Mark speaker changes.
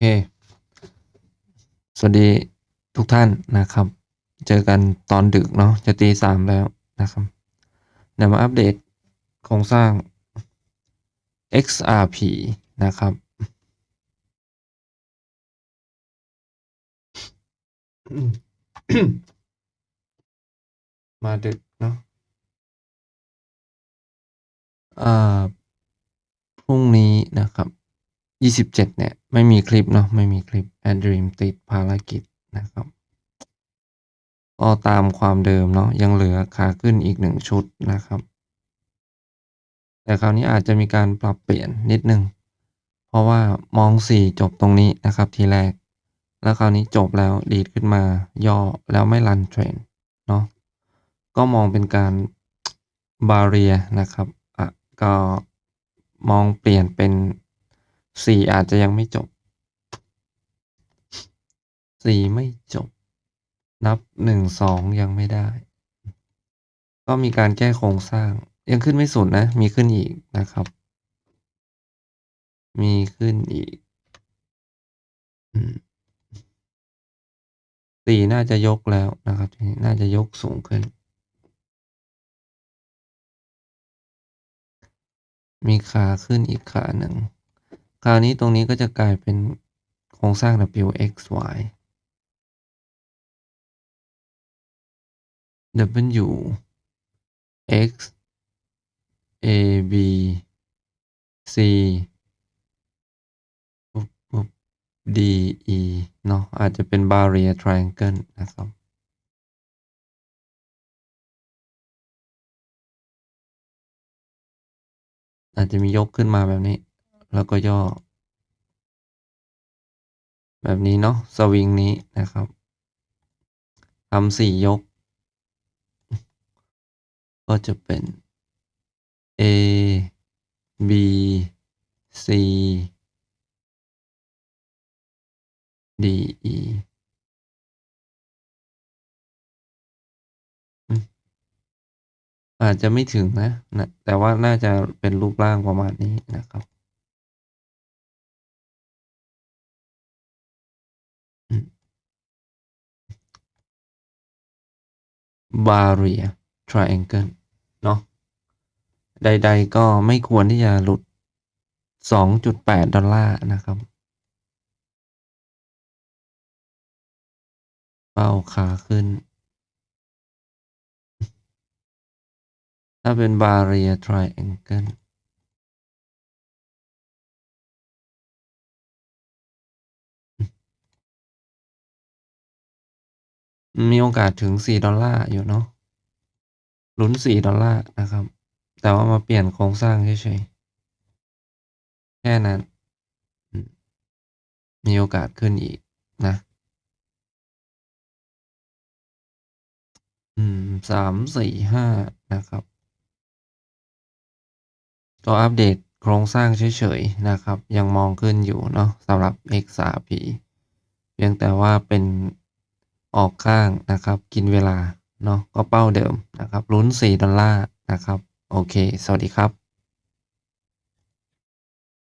Speaker 1: เคสวัสดีทุกท่านนะครับ เจอกันตอนดึกเนาะ จะตีสามแล้วนะครับ เดี๋ยวมาอัปเดตโครงสร้าง XRP นะครับ มาดึกเนาะอ่าพรุ่งนี้ ยี่สิบเจ็ดเนี่ย ไม่มีคลิปเนาะไม่มีคลิป a d r e a m ติดภารกิจนะครับก็ตามความเดิมเนาะยังเหลือขาขึ้นอีกหนึ่งชุดนะครับ แต่คราวนี้อาจจะมีการปรับเปลี่ยนนิดนึง เพราะว่ามองสี่จบตรงนี้นะครับทีแรก แล้วคราวนี้จบแล้วดีดขึ้นมาย่อแล้วไม่รันเทรนเนาะก็มองเป็นการบาเรียนะครับอะก็มองเปลี่ยนเป็น สี่อาจจะยังไม่จบ สี่ไม่จบ นับหนึ่งสองยังไม่ได้ ก็มีการแก้โครงสร้าง ยังขึ้นไม่สุดนะ มีขึ้นอีกนะครับ มีขึ้นอีกสี่น่าจะยกแล้วนะครับน่าจะยกสูงขึ้น มีขาขึ้นอีกขาหนึ่ง คราวนี้ตรงนี้ก็จะกลายเป็นโครงสร้าง WXY W X A B C D E เนาะอาจจะเป็น barrier triangle นะครับอาจจะมียกขึ้นมาแบบนี้ แล้วก็ย่อ แบบนี้เนาะสวิงนี้นะครับทำสี่ยก ก็จะเป็น A B C D E อาจจะไม่ถึงนะนะ แต่ว่าน่าจะเป็นรูปร่างประมาณนี้นะครับ barrier triangle เนาะใด ๆ ก็ไม่ควรที่จะหลุด 2.8 ดอลลาร์นะครับ เป้าขาขึ้น ถ้าเป็น barrier triangle มีโอกาสถึง 4 ดอลลาร์อยู่เนาะลุ้น 4 ดอลลาร์นะครับ แต่ว่ามาเปลี่ยนโครงสร้างเฉยๆ แค่นั้น มีโอกาสขึ้นอีกนะ อืมสามสี่ห้านะครับ ก็อัปเดตโครงสร้างเฉยๆ นะครับ ยังมองขึ้นอยู่เนาะสำหรับ XRP เพียงแต่ว่าเป็น ออกข้างนะครับ กินเวลาเนาะก็เป้าเดิมนะครับลุ้น 4 ดอลลาร์นะครับ โอเค สวัสดีครับ